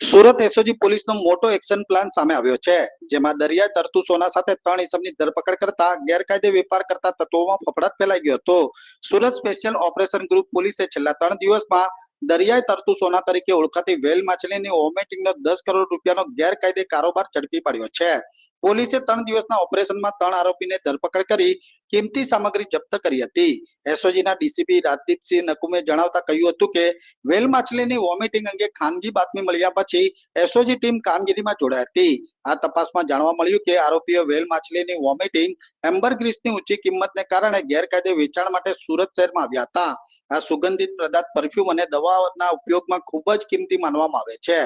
Surat SOG પોલીસનો મોટો action plan સામે આવ્યો છે, જેમાં દરિયાઈ તરતું સોના સાથે ત્રણ ઇસમની ધરપકડ કરતા ગેરકાયદે વેપાર કરતા તત્વોમાં ફફડાટ ફેલાઈ ગયો હતો. સુરત સ્પેશિયલ ઓપરેશન ગ્રુપ પોલીસે છેલ્લા ત્રણ દિવસમાં દરિયાઈ તરતું સોના તરીકે ઓળખાતી વેલ માછલીની ઓમેટિંગનો દસ કરોડ રૂપિયાનો ગેરકાયદે કારોબાર ઝડપી પાડ્યો છે. પોલીસે ત્રણ દિવસના ઓપરેશનમાં ત્રણ આરોપીને ધરપકડ કરી કિંમતી સામગ્રી જપ્ત કરી હતી. એસઓજીના ડીસીપી રાજદીપસિંહ નકુમે જણાવતા કહ્યું હતું કે, વેલ માછલીની વોમિટિંગ અંગે ખાનગી બાતમી મળ્યા પછી એસઓજી ટીમ કામગીરીમાં જોડાઈ હતી. આ તપાસમાં જાણવા મળ્યું કે આરોપીઓ વેલ માછલીની વોમિટિંગ એમ્બરગ્રીસની ઊંચી કિંમતને કારણે ગેરકાયદે વેચાણ માટે સુરત શહેરમાં આવ્યા હતા. આ સુગંધિત પદાર્થ પરફ્યુમ અને દવાઓના ઉપયોગમાં ખૂબ જ કિંમતી માનવામાં આવે છે.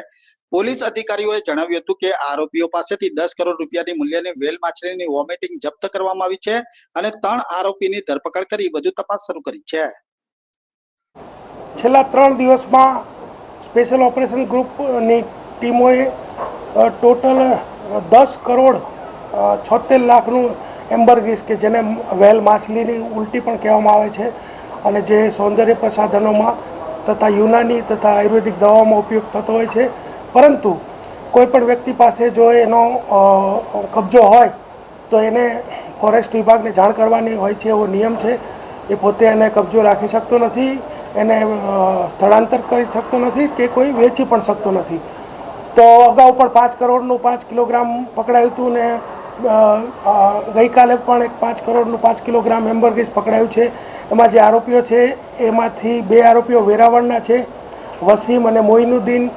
પોલીસ અધિકારીઓએ જણાવ્યું હતું કે આરોપીઓ પાસેથી દસ કરોડ રૂપિયાની મૂલ્યની વેલ માછલીની વોમિટિંગ જપ્ત કરવામાં આવી છે અને ત્રણ આરોપીની ધરપકડ કરી વધુ તપાસ શરૂ કરી છે. છેલ્લા ત્રણ દિવસમાં સ્પેશિયલ ઓપરેશન ગ્રુપની ટીમોએ ટોટલ દસ કરોડ છોતેર લાખનું એમ્બરગીસ કે જેને વેલ માછલીની ઉલટી પણ કહેવામાં આવે છે અને જે સૌંદર્ય પ્રસાધનોમાં તથા યુનાની તથા આયુર્વેદિક દવાઓમાં ઉપયોગ થતો હોય છે પરંતુ કોઈપણ વ્યક્તિ પાસે જો એનો કબજો હોય, તો એને ફોરેસ્ટ વિભાગને જાણ કરવાની હોય છે એવો નિયમ છે. એ પોતે એને કબજો રાખી શકતો નથી, એને સ્થળાંતર કરી શકતો નથી કે કોઈ વેચી પણ શકતો નથી. તો અગાઉ પણ પાંચ કરોડનું પાંચ કિલોગ્રામ પકડાયું હતું ને ગઈકાલે પણ એક પાંચ કરોડનું પાંચ કિલોગ્રામ એમ્બરગીસ પકડાયું છે. એમાં જે આરોપીઓ છે, એમાંથી બે આરોપીઓ વેરાવળના છે. વસીમ અને મોઇનુદ્દીન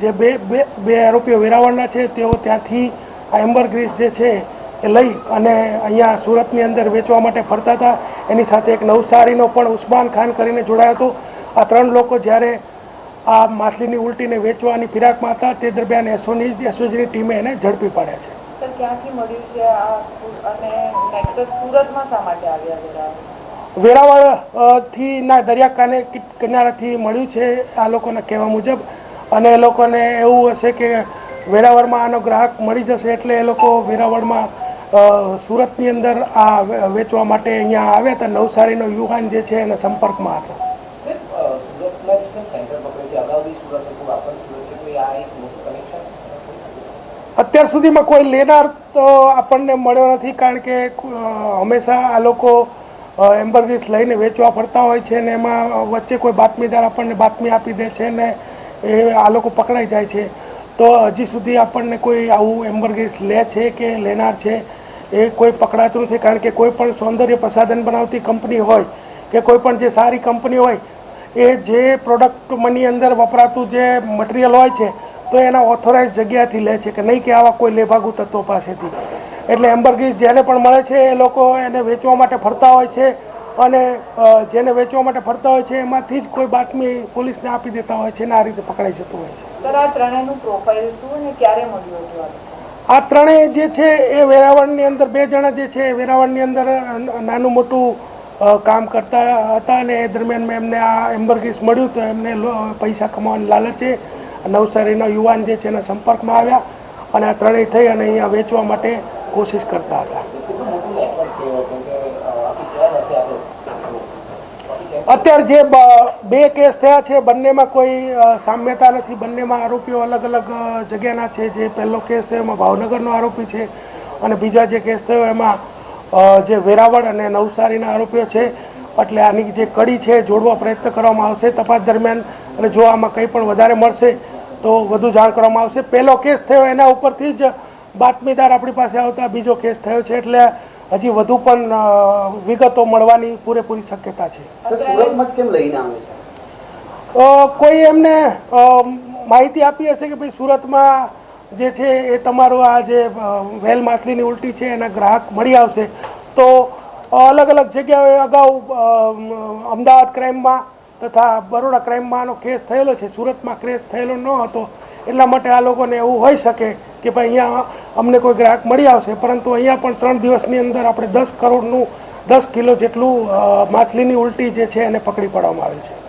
જે બે બે બે આરોપીઓ વેરાવળના છે તેઓ ત્યાંથી આ એમ્બર ગ્રીસ જે છે એ લઈ અને અહીંયા સુરતની અંદર વેચવા માટે ફરતા હતા. એની સાથે એક નવસારીનો પણ ઉસ્માન ખાન કરીને જોડાયો હતો. આ ત્રણ લોકો જ્યારે આ માછલીની ઉલટીને વેચવાની ફિરાકમાં હતા તે દરમિયાન એસઓની એસઓજીની ટીમે એને ઝડપી પાડ્યા છે. વેરાવળથી ના દરિયા કાને કિનારાથી મળ્યું છે આ લોકોના કહેવા મુજબ. અને એ લોકોને એવું હશે કે વેરાવળમાં આનો ગ્રાહક મળી જશે એટલે એ લોકો વેરાવળમાં સુરતની અંદર આ વેચવા માટે અહીંયા આવ્યા તો નવસારીનો યુવાન જે છે એના સંપર્કમાં હતો. અત્યાર સુધીમાં કોઈ લેનાર તો આપણને મળ્યો નથી કારણ કે હંમેશા આ લોકો એમ્બરગ્રીસ લઈને વેચવા ફરતા હોય છે ને એમાં વચ્ચે કોઈ બાતમીદાર આપણને બાતમી આપી દે છે ને એ આ લોકો પકડાઈ જાય છે. તો હજી સુધી આપણને કોઈ આવું એમ્બરગ્રીસ લે છે કે લેનાર છે? એ કોઈ પકડાતું નથી, કારણ કે કોઈ પણ સૌંદર્ય પ્રસાધન બનાવતી કંપની હોય કે કોઈ પણ જે સારી કંપની હોય, એ જે પ્રોડક્ટની અંદર વપરાતું જે મટીરિયલ હોય છે, તો એના ઓથોરાઇઝ જગ્યાથી લે છે કે નહીં કે આવા કોઈ લેભાગુ તત્વો પાસેથી. એટલે એમ્બરગ્રીસ જેને પણ મળે છે, એ લોકો એને વેચવા માટે ફરતા હોય છે. અને જેને વેચવા માટે ફરતા હોય છે એમાંથી જ કોઈ બાતમી પોલીસને આપી દેતા હોય છે અને આ રીતે પકડાઈ જતું હોય છે. આ ત્રણેયનું પ્રોફાઇલ શું અને ક્યારે મળ્યું હતું આ? ત્રણેય જે છે એ વેરાવળની અંદર બે જણા જે છે એ વેરાવળની અંદર નાનું મોટું કામ કરતા હતા અને એ દરમિયાન મેં એમને આ એમ્બરગીસ મળ્યું તો એમને પૈસા કમાવાની લાલચે નવસારીના યુવાન જે છે એના સંપર્કમાં આવ્યા અને આ ત્રણેય થઈ અને અહીંયા વેચવા માટે કોશિશ કરતા હતા? અત્યારે જે બ- કેસ થયા છે, બંનેમાં કોઈ સામ્યતા નથી, બંનેમાં આરોપીઓ અલગ અલગ જગ્યાના છે. જે પહેલો કેસ થયો એમાં ભાવનગરનો આરોપી છે અને બીજા જે કેસ થયો એમાં જે વેરાવળ અને નવસારીના આરોપીઓ છે. એટલે આની જે કડી છે, જોડવા પ્રયત્ન કરવામાં આવશે તપાસ દરમિયાન. અને જો આમાં કંઈ પણ વધારે મળશે, તો વધુ જાણ કરવામાં આવશે. પહેલો કેસ થયો એના ઉપરથી જ બાતમીદાર આપણી પાસે આવતા બીજો કેસ થયો છે. એટલે હજી વધુ પણ વિગતો મળવાની પૂરેપૂરી શક્યતા છે. કોઈ એમને માહિતી આપી હશે કે ભાઈ સુરતમાં જે છે એ તમારો આ જે વેલ માછલીની ઉલટી છે એના ગ્રાહક મળી આવશે. તો અલગ અલગ જગ્યાએ અગાઉ અમદાવાદ ક્રાઇમમાં તથા બરોડા ક્રાઇમમાં આનો કેસ થયેલો છે, સુરતમાં કેસ થયેલો ન હતો, એટલા માટે આ લોકોને એવું હોઈ શકે કે ભાઈ અહીંયા અમને કોઈ ગ્રાહક મળી આવશે, પરંતુ અહીંયા પણ ત્રણ દિવસની અંદર આપણે દસ કરોડનું, દસ કિલો જેટલું માછલીની ઉલટી જે છે એને પકડી પાડવામાં આવેલ છે.